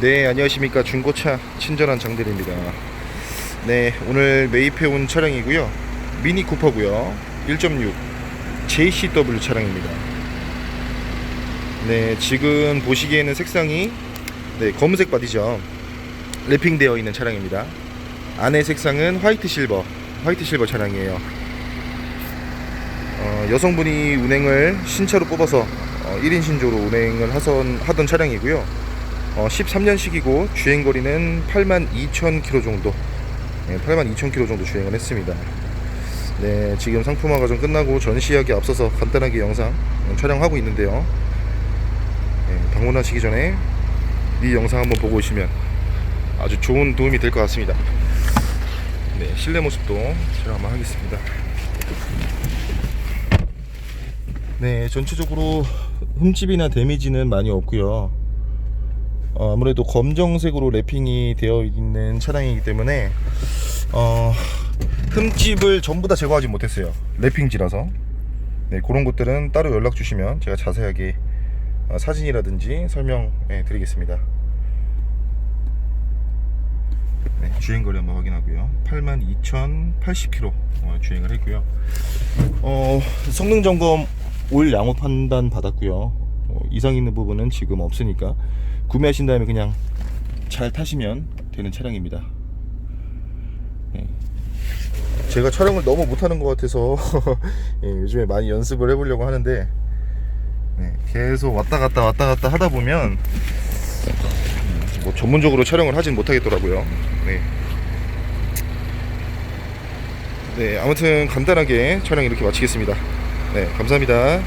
네, 안녕하십니까. 중고차 친절한 장대리입니다. 네, 오늘 매입해 온 차량이고요. 미니 쿠퍼고요. 1.6 JCW 차량입니다. 네, 지금 보시기에는 색상이 네, 검은색 바디죠. 랩핑되어 있는 차량입니다. 안에 색상은 화이트 실버, 화이트 실버 차량이에요. 어, 여성분이 운행을 신차로 뽑아서 어, 1인 신조로 운행을 하선, 하던 차량이고요. 어, 13년식이고 주행거리는 8만 2천 킬로 정도, 네, 8만 2천 킬로 정도 주행을 했습니다. 네, 지금 상품화 과정 끝나고 전시하기 앞서서 간단하게 영상 촬영하고 있는데요. 네, 방문하시기 전에 이 영상 한번 보고 오시면 아주 좋은 도움이 될 것 같습니다. 네, 실내 모습도 촬영 한번 하겠습니다. 네, 전체적으로 흠집이나 데미지는 많이 없고요. 어, 아무래도 검정색으로 랩핑이 되어 있는 차량이기 때문에 어, 흠집을 전부 다 제거하지 못했어요. 랩핑지라서. 네, 그런 것들은 따로 연락 주시면 제가 자세하게 어, 사진이라든지 설명해 드리겠습니다. 네, 주행거리 한번 확인하고요. 82,080km 어, 주행을 했고요. 어, 성능 점검 올 양호 판단 받았고요. 어, 이상 있는 부분은 지금 없으니까 구매하신 다음에 그냥 잘 타시면 되는 차량입니다. 네. 제가 촬영을 너무 못하는 것 같아서 예, 요즘에 많이 연습을 해보려고 하는데 네, 계속 왔다 갔다 왔다 갔다 하다 보면 음, 뭐 전문적으로 촬영을 하진 못하겠더라고요. 네. 네, 아무튼 간단하게 촬영 이렇게 마치겠습니다. 네, 감사합니다.